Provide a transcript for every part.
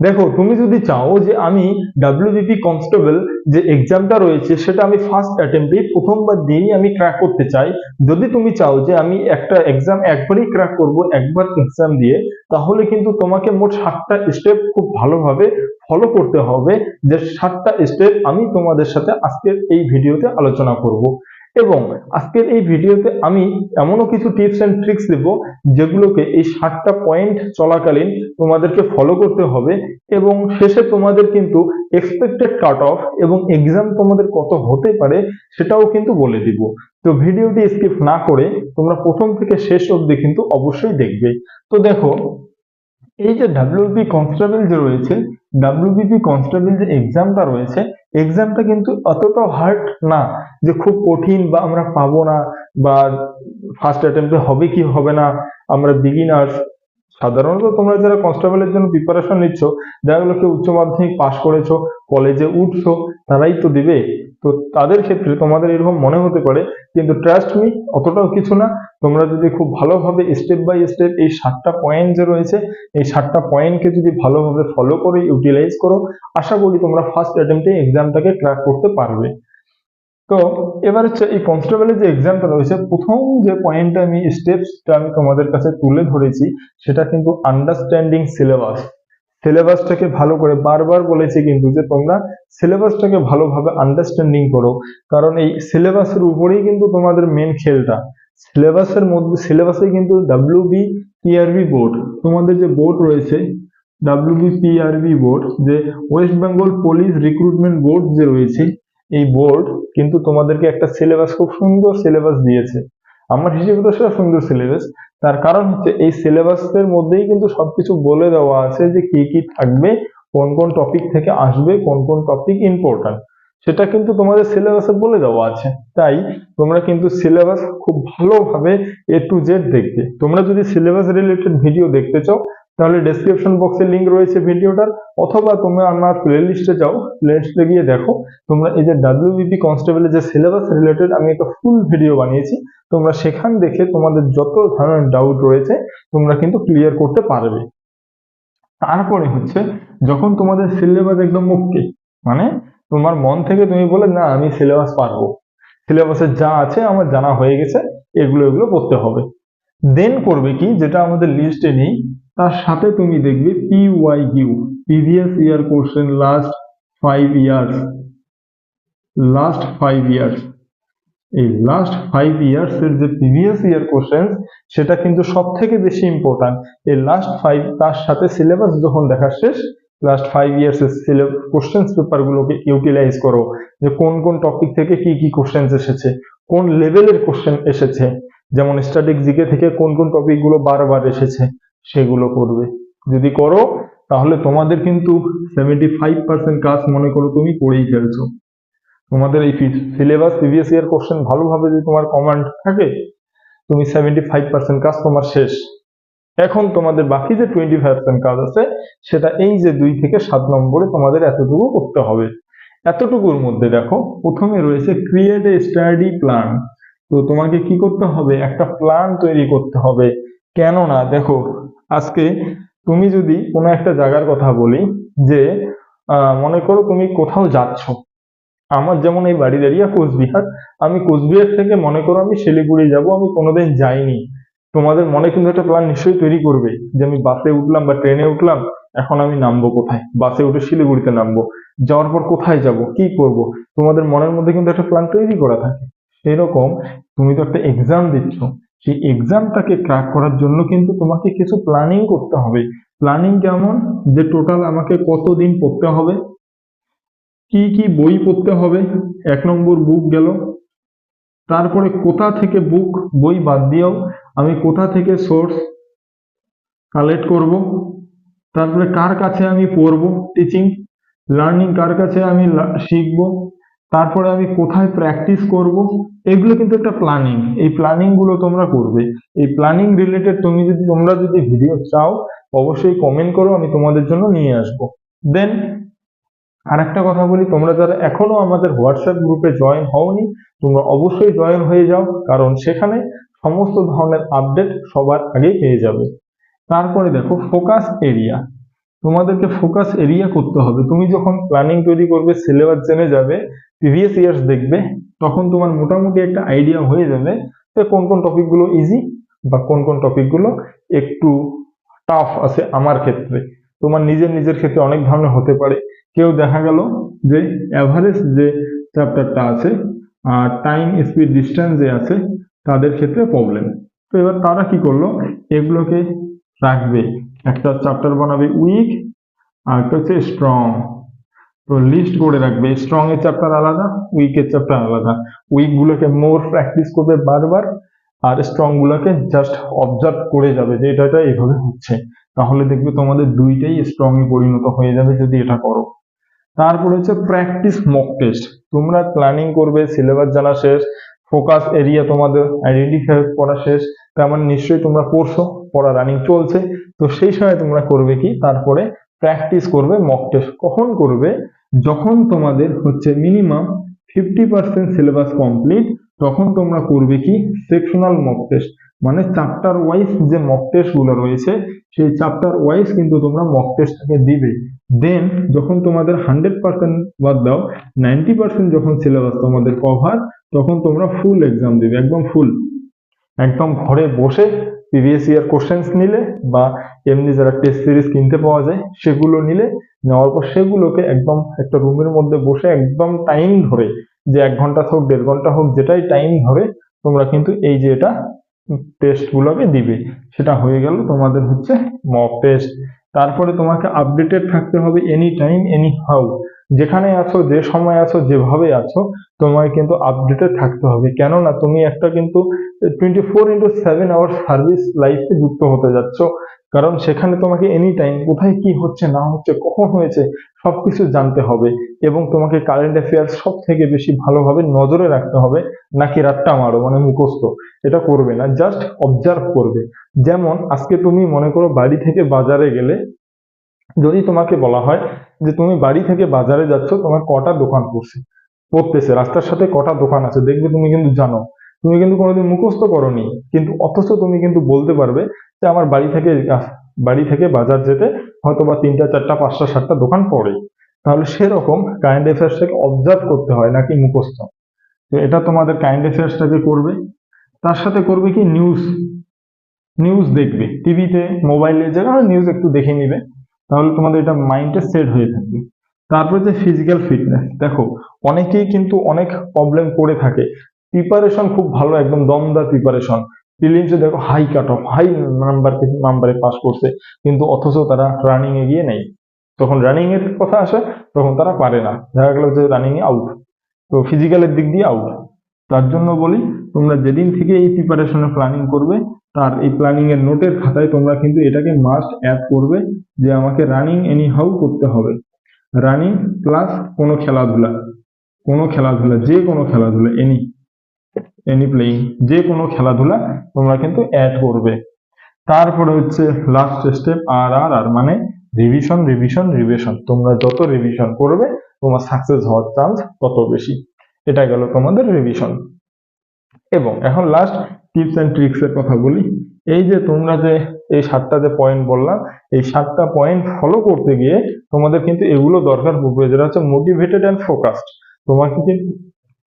দেখো, তুমি যদি চাও যে আমি ডাব্লিউবিপি কনস্টেবল যে এক্সামটা রয়েছে, সেটা আমি ফার্স্ট অ্যাটেম্পটেই প্রথমবার দিয়েই আমি ক্র্যাক করতে চাই। যদি তুমি চাও যে আমি একটা এক্সাম একবারই ক্র্যাক করব, একবার এক্সাম দিয়ে, তাহলে কিন্তু তোমাকে মোট সাতটা স্টেপ খুব ভালোভাবে ফলো করতে হবে। যে সাতটা স্টেপ আমি তোমাদের সাথে আজকের এই ভিডিওতে আলোচনা করব। এবং আজকের এই ভিডিওতে আমি এমনও কিছু টিপস এন্ড ট্রিক্স দেব যেগুলোকে এই সাতটা পয়েন্ট চলাকালীন তোমাদেরকে ফলো করতে হবে এবং শেষে তোমাদের কিন্তু এক্সপেক্টেড কাট অফ এবং এক্সাম তোমাদের কত হতে পারে সেটাও কিন্তু বলে দিব। তো ভিডিওটি স্কিপ না করে তোমরা প্রথম থেকে শেষ অবধি কিন্তু অবশ্যই দেখবে। তো দেখো এই যে ডাব্লিউপি কনস্টেবল যে রয়েছে ডাব্লিউবিপি কনস্টেবল যে এক্সামটা রয়েছে এক্সামটা কিন্তু অতটাও হার্ড না যে খুব কঠিন বা আমরা পাবো না বা ফার্স্ট অ্যাটেম্পে হবে কি হবে না, আমরা বিগিনার্স সাধারণত তোমরা যারা কনস্টেবলের জন্য প্রিপারেশন নিচ্ছ যাগুলোকে উচ্চ মাধ্যমিক পাশ করেছ কলেজে উঠছো, তারাই তো দিবে। তো তাদের ক্ষেত্রে তোমাদের এরকম মনে হতে পারে, কিন্তু ট্রাস্ট মি অতটাও কিছু না। তোমরা যদি খুব ভালোভাবে স্টেপ বাই স্টেপ এই সাতটা পয়েন্ট যে রয়েছে, এই সাতটা পয়েন্টকে যদি ভালোভাবে ফলো করে ইউটিলাইজ করো, আশা করি তোমরা ফার্স্ট অ্যাটেম্পটে এক্সামটাকে ক্র্যাক করতে পারবে। তো এবার হচ্ছে এই কনস্টেবলের যে এক্সামটা রয়েছে, প্রথম যে পয়েন্টটা আমি স্টেপসটা আমি তোমাদের কাছে তুলে ধরেছি, সেটা কিন্তু আন্ডারস্ট্যান্ডিং সিলেবাস সিলেবাসটাকে ভালো করে বারবার বলেছি কিন্তু যে তোমরা সিলেবাসটাকে ভালোভাবে আন্ডারস্ট্যান্ডিং করো। কারণ এই সিলেবাসের উপরেই কিন্তু তোমাদের মেন খেলটা। সিলেবাসের মধ্যে, সিলেবাসে কিন্তু ডাব্লিউ বি পিআরবি বোর্ড তোমাদের যে বোর্ড রয়েছে ডাব্লিউ বি পিআরবি বোর্ড যে West Bengal police recruitment board যে রয়েছে, এই বোর্ড কিন্তু তোমাদেরকে একটা সিলেবাস খুব সুন্দর সিলেবাস দিয়েছে। আমার হিসেবে তো সেটা সুন্দর সিলেবাস তার কারণ হচ্ছে এই সিলেবাসের মধ্যেই কিন্তু সবকিছু বলে দেওয়া আছে যে কি কি থাকবে, কোন কোন টপিক থেকে আসবে, কোন কোন টপিক ইম্পর্টেন্ট সেটা কিন্তু তোমাদের সিলেবাসে বলে দেওয়া আছে। তাই তোমরা কিন্তু সিলেবাস খুব ভালোভাবে এ টু জেড দেখবে। তোমরা যদি সিলেবাস রিলেটেড ভিডিও দেখতে চাও তাহলে ডেসক্রিপশন বক্সে লিংক রয়েছে ভিডিওটার, অথবা তোমরা আমার প্লে লিস্টে যাও প্লে লিস্টে গিয়ে দেখো, তোমরা এই যে ডাব্লিউবিপি কনস্টেবলের যে সিলেবাস রিলেটেড আমি একটা ফুল ভিডিও বানিয়েছি, তোমরা সেখান দেখে তোমাদের যত ধরনের ডাউট রয়েছে, তোমরা কিন্তু ক্লিয়ার করতে পারবে। তারপরে হচ্ছে, যখন তোমাদের সিলেবাস একদম মুক্তি মানে তোমার মন থেকে তুমি বলে, না, আমি সিলেবাস পারব। সিলেবাসে যা আছে আমার জানা হয়ে গেছে, এগুলো এগুলো পড়তে হবে। দেন করবে কি, যেটা আমাদের লিস্টে নেই তার সাথে তুমি দেখবে P Y Q previous year question last five years last five years এই লাস্ট ফাইভ ইয়ার্স এর যে প্রিভিয়াস ইয়ার কোশ্চেন সেটা কিন্তু সব থেকে বেশি ইম্পর্টেন্ট এই লাস্ট ফাইভ তার সাথে সিলেবাস যখন দেখা শেষ লাস্ট ফাইভ ইয়ার্স এর কোশ্চেন পেপার গুলোকে ইউটিলাইজ করো। যে কোন কোন টপিক থেকে কি কি কোশ্চেন এসেছে, কোন লেভেলের কোশ্চেন এসেছে, যেমন স্ট্যাটিক জিকে থেকে কোন কোন টপিকগুলো বারবার এসেছে। সেগুলো করবে। যদি করো, তাহলে তোমাদের কিন্তু সেভেন্টি ফাইভ পার্সেন্ট কাজ মনে করো তুমি করেই ফেলছো। তোমাদের এই সিলেবাস প্রিভিয়াস ইয়ার কোশ্চেন ভালোভাবে যদি তোমার কমান্ড থাকে, তুমি সেভেন্টি ফাইভ পার্সেন্ট কাজ তোমার শেষ। এখন তোমাদের বাকি যে টোয়েন্টি ফাইভ পার্সেন্ট কাজ আছে, সেটা এই যে দুই থেকে সাত নম্বরে তোমাদের এতটুকু করতে হবে। এতটুকুর মধ্যে দেখো, প্রথমে রয়েছে ক্রিয়েট এ স্টাডি প্ল্যান তো তোমাকে কি করতে হবে? একটা প্ল্যান তৈরি করতে হবে। কেননা দেখো আজকে তুমি যদি কোনো একটা জায়গার কথা বলি যে মনে করো তুমি কোথাও যাচ্ছ। আমার যেমন এই বাড়ি এরিয়া কোচবিহার, আমি কোচবিহার থেকে মনে করো আমি শিলিগুড়ি যাব, আমি কোনোদিন যাইনি। তোমাদের মনে কিন্তু একটা প্ল্যান নিশ্চয়ই তৈরি করবে যে আমি বাসে উঠলাম বা ট্রেনে উঠলাম, এখন আমি নামবো কোথায়? বাসে উঠে শিলিগুড়িতে নামবো। যাওয়ার পর কোথায় যাব? কি করব? তোমাদের মনের মধ্যে কিন্তু একটা প্ল্যান তৈরি করা থাকে। সেরকম তুমি তো একটা এক্সাম দিচ্ছ। সেই এক্সামটাকে ক্র্যাক করার জন্য কিন্তু তোমাকে কিছু প্ল্যানিং করতে হবে। প্ল্যানিং কেমন? যে টোটাল আমাকে কতদিন পড়তে হবে? কি কি বই পড়তে হবে? এক নম্বর বুক গেল। তারপরে কোথা থেকে বুক বই বাদ দিয়েও আমি কোথা থেকে সোর্স কালেক্ট করব? তারপরে কার কাছে আমি পড়ব? টিচিং লার্নিং কার কাছে আমি শিখব? তারপরে আমি কোথায় প্র্যাকটিস করব? এগুলো কিন্তু একটা প্ল্যানিং এই প্ল্যানিংগুলো তোমরা করবে। এই প্ল্যানিং রিলেটেড তুমি যদি, তোমরা যদি ভিডিও চাও, অবশ্যই কমেন্ট করো, আমি তোমাদের জন্য নিয়ে আসব। দেন আর একটা কথা বলি, তোমরা যারা এখনও আমাদের হোয়াটসঅ্যাপ গ্রুপে জয়েন হওনি, তোমরা অবশ্যই জয়েন হয়ে যাও, কারণ সেখানে সমস্ত ধরনের আপডেট সবার আগেই পেয়ে যাবে। তারপরে দেখো ফোকাস এরিয়া তোমাদেরকে ফোকাস এরিয়া করতে হবে। তুমি যখন প্ল্যানিং তৈরি করবে সিলেবাস জেনে যাবে প্রিভিয়াস ইয়ার্স দেখবে, তখন তোমার মোটামুটি একটা আইডিয়া হয়ে যাবে যে কোন কোন টপিকগুলো ইজি বা কোন কোন টপিকগুলো একটু টাফ আছে আমার ক্ষেত্রে। তোমার নিজের নিজের ক্ষেত্রে অনেক ধরনের হতে পারে। কেউ দেখা গেল যে অ্যাভারেজ যে চ্যাপ্টারটা আছে আর টাইম স্পিড ডিস্টেন্স যে আছে, তাদের ক্ষেত্রে প্রবলেম তো এবার তারা কি করল? এগুলোকে রাখবে। একটা চ্যাপ্টার বানাবে উইক আর একটা হচ্ছে স্ট্রং তো লিস্ট করে রাখবে। স্ট্রং এর চ্যাপ্টার আলাদা উইকের চ্যাপ্টার আলাদা। উইক গুলোকে মোর প্র্যাকটিস করবে বারবার, আর স্ট্রং গুলোকে জাস্ট অবজার্ভ করে যাবে যে এটা এইভাবে হচ্ছে। তাহলে দেখবে তোমাদের দুইটাই স্ট্রং এ পরিণত হয়ে যাবে যদি এটা করো। তারপর হচ্ছে প্র্যাকটিস মক টেস্ট তোমরা প্ল্যানিং করবে সিলেবাস জানা শেষ ফোকাস এরিয়া তোমাদের আইডেন্টিফাই করা শেষ। তার মানে নিশ্চয়ই তোমরা পড়ছো, পড়া রানিং চলছে, তো সেই সময় তোমরা করবে কি? তারপরে প্র্যাকটিস করবে মক টেস্ট কখন করবে? যখন তোমাদের হচ্ছে minimum fifty percent syllabus complete তখন তোমরা করবে কি? সেকশনাল মক টেস্ট মানে চ্যাপ্টার ওয়াইজ যে মক টেস্টগুলো রয়েছে, সেই চ্যাপ্টার ওয়াইজ কিন্তু তোমরা মক টেস্টটাকে দিবে। দেন যখন তোমাদের হান্ড্রেড পার্সেন্ট বাদ দাও নাইনটি পার্সেন্ট যখন সিলেবাস তোমাদের কভার তখন তোমরা ফুল এক্সাম দিবে, একদম ফুল একদম ঘরে বসে প্রিভিয়াস ইয়ার কোশ্চেন্স নিলে বা এমনি যারা টেস্ট সিরিজ কিনতে পাওয়া যায়, সেগুলো নিলে নেওয়ার পর সেগুলোকে একদম একটা রুমের মধ্যে বসে একদম টাইম ধরে, যে এক ঘণ্টা হোক, দেড় ঘণ্টা হোক, যেটাই টাইম ধরে, তোমরা কিন্তু এই যে এটা টেস্ট গুলোকে দিবে। সেটা হয়ে গেল তোমাদের হচ্ছে মক টেস্ট তারপরে তোমাকে আপডেটেড থাকতে হবে এনি টাইম এনি হাউ যেখানে আছো, যে সময় আছো, যেভাবে আছো, তোমায় কিন্তু আপডেটেড থাকতে হবে। কেননা তুমি একটা কিন্তু twenty four into seven hour service লাইফে যুক্ত হতে যাচ্ছ। কারণ সেখানে তোমাকে এনি টাইম কোথায় কি হচ্ছে, না হচ্ছে, কখন হয়েছে, সবকিছু জানতে হবে। এবং তোমাকে কারেন্ট অ্যাফেয়ার্স সব থেকে বেশি ভালোভাবে নজরে রাখতে হবে, নাকি রাতটা মারো মানে মুখস্থ। এটা করবে না জাস্ট অবজার্ভ করবে। যেমন আজকে তুমি মনে করো বাড়ি থেকে বাজারে গেলে, যদি তোমাকে বলা হয় যে তুমি বাড়ি থেকে বাজারে যাচ্ছ, তোমার কটা দোকান পড়ছে, পড়তেছে, রাস্তার সাথে কটা দোকান আছে, দেখবে তুমি কিন্তু জানো। তুমি কিন্তু কোনোদিন মুখস্থ করনি, কিন্তু অথচ তুমি কিন্তু বলতে পারবে যে আমার বাড়ি থেকে বাড়ি থেকে বাজার যেতে হয়তো বা তিনটা, চারটা, পাঁচটা, সাতটা দোকান পড়ে। তাহলে সেরকম কারেন্ট অ্যাফেয়ার্সটাকে অবজার্ভ করতে হয় নাকি মুখস্থ? তো এটা তোমাদের কারেন্ট অ্যাফেয়ার্সটাকে করবে। তার সাথে করবে কি? নিউজ নিউজ দেখবে। টিভিতে মোবাইলে যেখানে নিউজ একটু দেখে নিবে। তাহলে তোমাদের এটা মাইন্ডে সেট হয়ে থাকবে তারপরে যে ফিজিক্যাল ফিটনেস দেখো, অনেকেই কিন্তু অনেক প্রবলেম করে থাকে। প্রিপারেশন খুব ভালো, একদম দমদার প্রিপারেশন প্রিলিমসে দেখো high cut off high number নাম্বারে পাস করছে, কিন্তু অথচ তারা রানিং এ গিয়ে নেই। তখন রানিং এর কথা আসে, তখন তারা পারে না। দেখা গেল যে রানিং এ আউট তো ফিজিক্যালের দিক দিয়ে আউট তার জন্য বলি তোমরা যেদিন থেকে এই প্রিপারেশনের প্ল্যানিং করবে, তার এই প্ল্যানিং এর নোটের খাতায় তোমরা কিন্তু এটাকে মাস্ট অ্যাড করবে যে আমাকে রানিং এনি হাউ করতে হবে। রানিং প্লাস কোনো খেলাধুলা কোনো খেলাধুলা, যে কোনো খেলাধুলা এনি এনি প্লেইং যে কোনো খেলাধুলা তোমরা কিন্তু অ্যাড করবে। তারপরে হচ্ছে লাস্ট স্টেপ আর আর আর মানে রিভিশন রিভিশন রিভিশন তোমরা যত রিভিশন করবে, তোমার সাকসেস হওয়ার চান্স তত বেশি। এটা গেল তোমাদের রিভিশন এবং এখন লাস্ট টিপস এন্ড ট্রিক্স এর কথা বলি। এই যে তোমরা যে এই সাতটা যে পয়েন্ট বললাম এই সাতটা পয়েন্ট ফলো করতে গিয়ে তোমাদের কিন্তু এগুলো দরকার পড়বে, যেটা হচ্ছে মোটিভেটেড অ্যান্ড ফোকাসড তোমাকে কিন্তু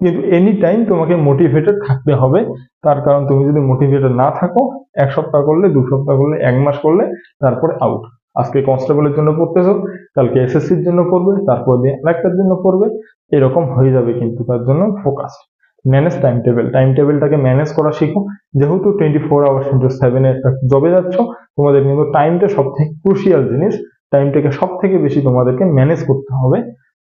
কিন্তু এনি টাইম তোমাকে মোটিভেটেড থাকতে হবে। তার কারণ তুমি যদি মোটিভেটেড না থাকো, এক সপ্তাহ করলে, দু সপ্তাহ করলে, এক মাস করলে, তারপরে আউট আজকে কনস্টেবলের জন্য পড়তেছো, কালকে এসএসসির জন্য পড়বে, তারপর দিয়ে আরেকটার জন্য পড়বে, এরকম হয়ে যাবে কিন্তু তার জন্য focus manage time table time টেবিলটাকে manage করা শিখো। যেহেতু টোয়েন্টি ফোর আওয়ার্স ইন্টু সেভেনে একটা জবে যাচ্ছ, তোমাদের কিন্তু টাইমটা সব থেকে ক্রুশিয়াল জিনিস। টাইমটাকে সব থেকে বেশি তোমাদেরকে ম্যানেজ করতে হবে।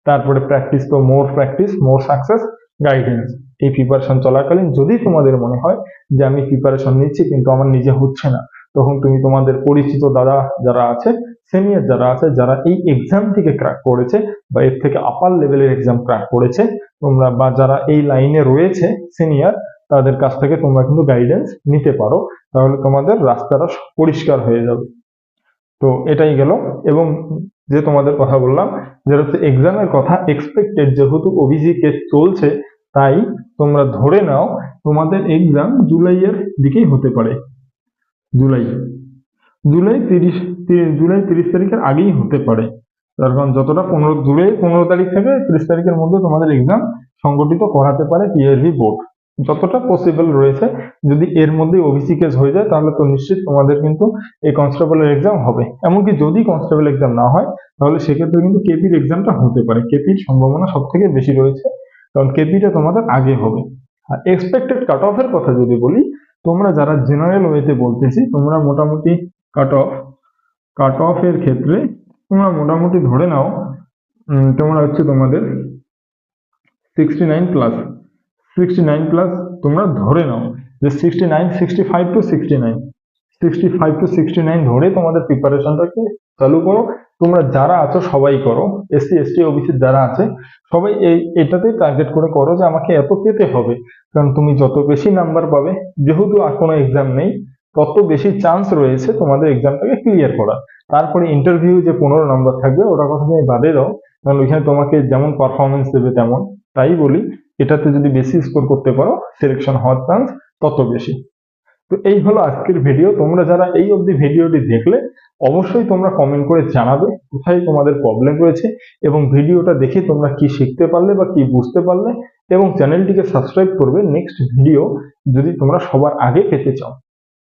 তারপরে প্র্যাকটিস তো more practice more success guidance এই প্রিপারেশন চলাকালীন যদি তোমাদের মনে হয় যে আমি প্রিপারেশন নিচ্ছি কিন্তু আমার নিজে হচ্ছে না, তখন তুমি তোমাদের পরিচিত দাদা যারা আছে সিনিয়র যারা আছে, যারা এই এক্সামটিকে ক্র্যাক করেছে বা এর থেকে আপার লেভেলের এক্সাম ক্র্যাক করেছে, তোমরা বা যারা এই লাইনে রয়েছে সিনিয়র তাদের কাছ থেকে তোমরা কিন্তু গাইডেন্স নিতে পারো। তাহলে তোমাদের রাস্তাটা পরিষ্কার হয়ে যাবে। তো এটাই গেল। এবং যে তোমাদের কথা বললাম, যেটা হচ্ছে এক্সামের কথা এক্সপেক্টেড যেহেতু ওবিসি কেস চলছে, তাই তোমরা ধরে নাও, তোমাদের এক্সাম জুলাইয়ের দিকেই হতে পারে। জুলাই। জুলাই তিরিশ জুলাই তিরিশ তারিখের আগেই হতে পারে। তার কারণ যতটা পনেরো, জুলাই পনেরো তারিখ থেকে তিরিশ তারিখের মধ্যে তোমাদের এক্সাম সংগঠিত করাতে পারে পিআরভি বোর্ড যতটা পসিবল রয়েছে, যদি এর মধ্যে ওবিসি কেস হয়ে যায়, তাহলে তো নিশ্চিত তোমাদের কিন্তু এই কনস্টেবলের এক্সাম হবে। এমনকি যদি কনস্টেবল এক্সাম না হয়, তাহলে সেক্ষেত্রে কিন্তু কেপির এক্সামটা হতে পারে। কেপির সম্ভাবনা সব থেকে বেশি রয়েছে, কারণ কেপিটা তোমাদের আগে হবে। আর এক্সপেক্টেড কাট অফের কথা যদি বলি, তোমরা যারা জেনারেল ওয়েতে বলতেছি, তোমরা মোটামুটি কাট অফ কাট অফের ক্ষেত্রে তোমরা মোটামুটি ধরে নাও তোমরা হচ্ছে তোমাদের sixty nine plus sixty nine plus তোমরা ধরে নাও যে sixty nine sixty five to sixty nine sixty five to sixty nine ধরে তোমাদের প্রিপারেশনটাকে চালু করো। তোমরা যারা আছো সবাই করো। এসসি এসটি ওবিসি যারা আছে, সবাই এই এটাতেই টার্গেট করে করো যে আমাকে এত পেতে হবে। কারণ তুমি যত বেশি নাম্বার পাবে, যেহেতু আর কোনো এক্সাম নেই তত বেশি চান্স রয়েছে তোমাদের এক্সামটাকে ক্লিয়ার করা তারপরে ইন্টারভিউ যে পনেরো নাম্বার থাকবে, ওটা কথা তুমি বাদে দাও। কারণ ওইখানে তোমাকে যেমন পারফরমেন্স দেবে তেমন, তাই বলি, এটাতে যদি বেশি স্কোর করতে পারো সিলেকশন হওয়ার চান্স তত বেশি। তো এই হলো আজকের ভিডিও তোমরা যারা এই অবধি ভিডিওটি দেখলে, অবশ্যই তোমরা কমেন্ট করে জানাবে কোথায় তোমাদের প্রবলেম রয়েছে এবং ভিডিওটা দেখে তোমরা কি শিখতে পারলে বা কি বুঝতে পারলে এবং চ্যানেলটিকে সাবস্ক্রাইব করবে। নেক্সট ভিডিও যদি তোমরা সবার আগে পেতে চাও।